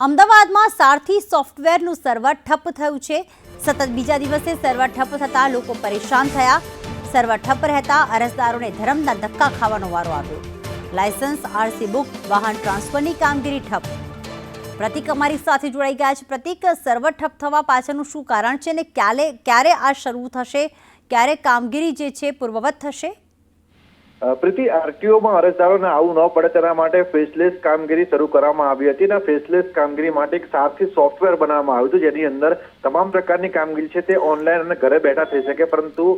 અમદાવાદમાં સારથી સોફ્ટવેરનું સર્વર ઠપ થયું છે. સતત બીજા દિવસે સર્વર ઠપ થતાં લોકો પરેશાન થયા. સર્વર ઠપ રહેતા અરજદારોને ધરમના ધક્કા ખાવાનો વારો આવ્યો. લાયસન્સ આરસી બુક વાહન ટ્રાન્સફરની કામગીરી ઠપ પ્રતિક અમારી સાથે જોડાઈ ગયા છે. પ્રતિક સર્વર ઠપ થવા પાછળનું શું કારણ છે અને ક્યારે ક્યારે આ શરૂ થશે? ક્યારે કામગીરી જે છે, પૂર્વવત થશે? પ્રીતિ, આરટીઓમાં અરજદારોને આવું ન પડે તેના માટે ફેસલેસ કામગીરી શરૂ કરવામાં આવી હતી અને ફેસલેસ કામગીરી માટે એક સારથી સોફ્ટવેર બનાવવામાં આવ્યું હતું, જેની અંદર તમામ પ્રકારની કામગીરી છે તે ઓનલાઈન અને ઘરે બેઠા થઈ શકે, પરંતુ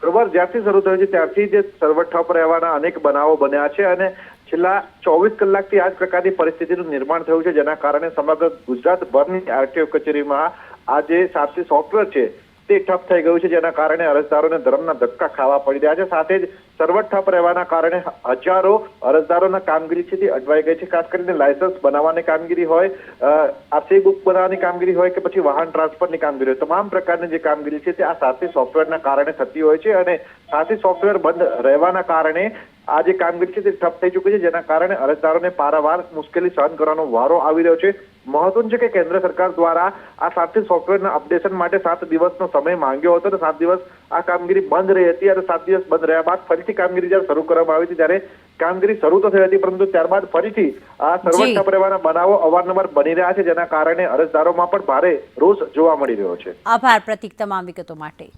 સર્વર જ્યારથી શરૂ થયું છે ત્યારથી જે સર્વર ઠપ રહેવાના અનેક બનાવો બન્યા છે અને છેલ્લા ચોવીસ કલાકથી આ જ પ્રકારની પરિસ્થિતિનું નિર્માણ થયું છે, જેના કારણે સમગ્ર ગુજરાતભરની આરટીઓ કચેરીમાં આ જે સારથી સોફ્ટવેર છે તે ઠપ થઈ ગયું છે, જેના કારણે અરજદારોને ધરમના ધક્કા ખાવા પડી રહ્યા છે. સાથે જ સર્વર ઠપ રહેવાના કારણે હજારો અરજદારોના કામગીરી અટવાઈ ગઈ છે. ખાસ કરીને લાયસન્સ બનાવવાની કામગીરી હોય આરસી બુક બનાવવાની કામગીરી હોય કે પછી વાહન ટ્રાન્સફરની કામગીરી હોય, તમામ પ્રકારની જે કામગીરી છે તે આ સાથી સોફ્ટવેરના કારણે થતી હોય છે અને સાથી સોફ્ટવેર બંધ રહેવાના કારણે આ જે કામગીરી છે તે ઠપ થઈ ચૂકી છે, જેના કારણે અરજદારોને પારાવાર મુશ્કેલી સહન કરવાનો વારો આવી રહ્યો છે. મહત્વનું છે કે કેન્દ્ર સરકાર દ્વારા આ સાથે સોફ્ટવેરના અપડેશન માટે સાત દિવસનો સમય માંગ્યો હતો અને સાત દિવસ આ કામગીરી બંધ રહી હતી અને સાત દિવસ બંધ રહ્યા બાદ ફરીથી કામગીરી જ્યારે શરૂ કરવામાં આવી હતી ત્યારે કામગીરી શરૂ તો થઈ હતી પરંતુ ત્યારબાદ ફરીથી આ સર્વર રહેવાના બનાવો અવારનવાર બની રહ્યા છે જેના કારણે અરજદારોમાં પણ ભારે રોષ જોવા મળી રહ્યો છે. આભાર પ્રતિક તમામ વિગતો માટે.